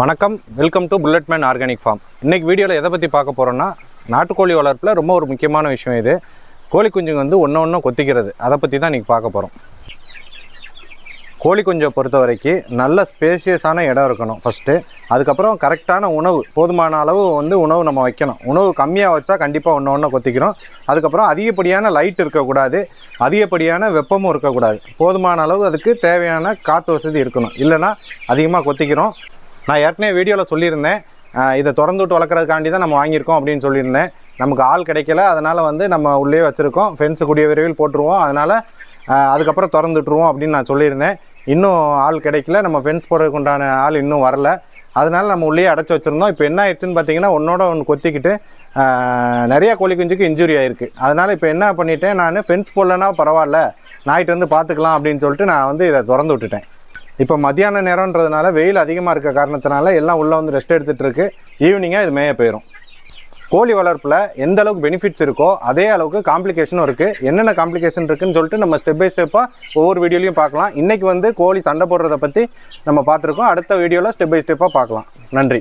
வணக்கம். Welcome to bullet man organic farm இன்றைக்கி வீடியோவில் எதை பற்றி பார்க்க போகிறோன்னா நாட்டுக்கோழி வளர்ப்பில் ரொம்ப ஒரு முக்கியமான விஷயம் இது. கோழி குஞ்சுங்க வந்து ஒன்று ஒன்று கொத்திக்கிறது. அதை பற்றி தான் இன்றைக்கி பார்க்க போகிறோம் கோழி குஞ்சை பொறுத்த வரைக்கும் நல்ல ஸ்பேஷியஸான இடம் இருக்கணும் ஃபஸ்ட்டு அதுக்கப்புறம் கரெக்டான உணவு போதுமான அளவு வந்து உணவு நம்ம வைக்கணும். உணவு கம்மியாக வச்சா கண்டிப்பாக ஒன்று ஒன்று கொத்திக்கிறோம். அதுக்கப்புறம் அதிகப்படியான லைட் இருக்கக்கூடாது. அதிகப்படியான வெப்பமும் இருக்கக்கூடாது. போதுமான அளவு அதுக்கு தேவையான காற்று வசதி இருக்கணும். இல்லைன்னா அதிகமாக கொத்திக்கிறோம். நான் ஏற்கனவே வீடியோவில் சொல்லியிருந்தேன். இதை திறந்து விட்டு வளர்க்குறதுக்காண்டி தான் நம்ம வாங்கியிருக்கோம் அப்படின்னு சொல்லியிருந்தேன். நமக்கு ஆள் கிடைக்கல. அதனால் வந்து நம்ம உள்ளே வச்சுருக்கோம். ஃபென்ஸு கூடிய விரைவில் போட்டுருவோம். அதனால் அதுக்கப்புறம் திறந்து விட்டுருவோம் அப்படின்னு நான் சொல்லியிருந்தேன். இன்னும் ஆள் கிடைக்கல. நம்ம ஃபென்ஸ் போடுறதுக்கு உண்டான ஆள் இன்னும் வரல. அதனால் நம்ம உள்ளே அடைச்சி வச்சுருந்தோம். இப்போ என்ன ஆயிடுச்சுன்னு பார்த்தீங்கன்னா உன்னோட ஒன்று கொத்திக்கிட்டு நிறையா நிறைய கோழி குஞ்சுக்கு இன்ஜுரி ஆயிருக்கு. அதனால் இப்போ என்ன பண்ணிட்டேன் நான் ஃபென்ஸ் போடலன்னா பரவாயில்ல. நாய்ட்டு வந்து பார்த்துக்கலாம் அப்படின்னு சொல்லிட்டு நான் வந்து இதை திறந்து விட்டுட்டேன். இப்போ மத்தியான நேரம்ன்றதுனால வெயில் அதிகமாக இருக்க காரணத்தினால எல்லாம் உள்ளே வந்து ரெஸ்ட் எடுத்துகிட்டு இருக்கு. ஈவினிங்காக இது மேய போயிடும் கோழி வளர்ப்பில் எந்த அளவுக்கு பெனிஃபிட்ஸ் இருக்கோ அதே அளவுக்கு காம்ப்ளிகேஷனும் இருக்குது என்னென்ன காம்ப்ளிகேஷன் இருக்குன்னு சொல்லிட்டு நம்ம ஸ்டெப் பை ஸ்டெப்பாக ஒவ்வொரு வீடியோலையும் பார்க்கலாம். இன்றைக்கி வந்து கோழி சண்டை போடுறத பற்றி நம்ம பார்த்துருக்கோம். அடுத்த வீடியோவில் ஸ்டெப் பை ஸ்டெப்பாக பார்க்கலாம். நன்றி.